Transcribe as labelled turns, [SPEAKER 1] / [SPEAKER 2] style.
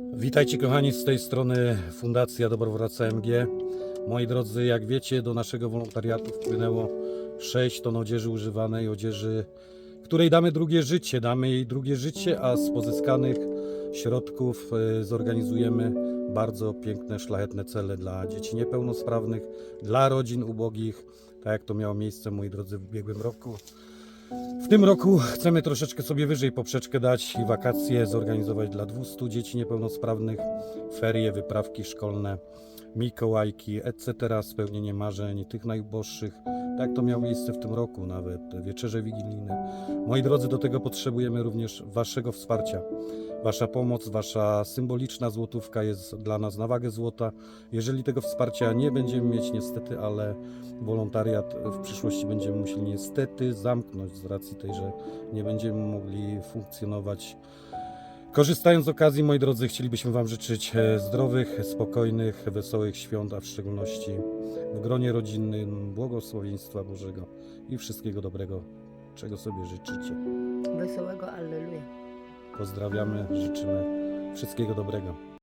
[SPEAKER 1] Witajcie kochani z tej strony Fundacja Dobrowraca MG. Moi drodzy, jak wiecie, do naszego wolontariatu wpłynęło 6 ton odzieży używanej, odzieży, której damy drugie życie. Damy jej drugie życie, a z pozyskanych środków e, zorganizujemy bardzo piękne, szlachetne cele dla dzieci niepełnosprawnych, dla rodzin ubogich, tak jak to miało miejsce, moi drodzy, w ubiegłym roku. W tym roku chcemy troszeczkę sobie wyżej poprzeczkę dać i wakacje zorganizować dla 200 dzieci niepełnosprawnych, ferie, wyprawki szkolne, mikołajki, etc., spełnienie marzeń tych najuboższych. Tak to miało miejsce w tym roku, nawet wieczerze wigilijne. Moi drodzy, do tego potrzebujemy również Waszego wsparcia. Wasza pomoc, Wasza symboliczna złotówka jest dla nas na wagę złota. Jeżeli tego wsparcia nie będziemy mieć, niestety, ale wolontariat w przyszłości będziemy musieli niestety zamknąć z racji tej, że nie będziemy mogli funkcjonować. Korzystając z okazji, moi drodzy, chcielibyśmy Wam życzyć e, zdrowych, spokojnych, wesołych świąt, a w szczególności w gronie rodzinnym błogosławieństwa Bożego i wszystkiego dobrego, czego sobie życzycie.
[SPEAKER 2] Wesołego Alleluja.
[SPEAKER 1] Pozdrawiamy, życzymy wszystkiego dobrego.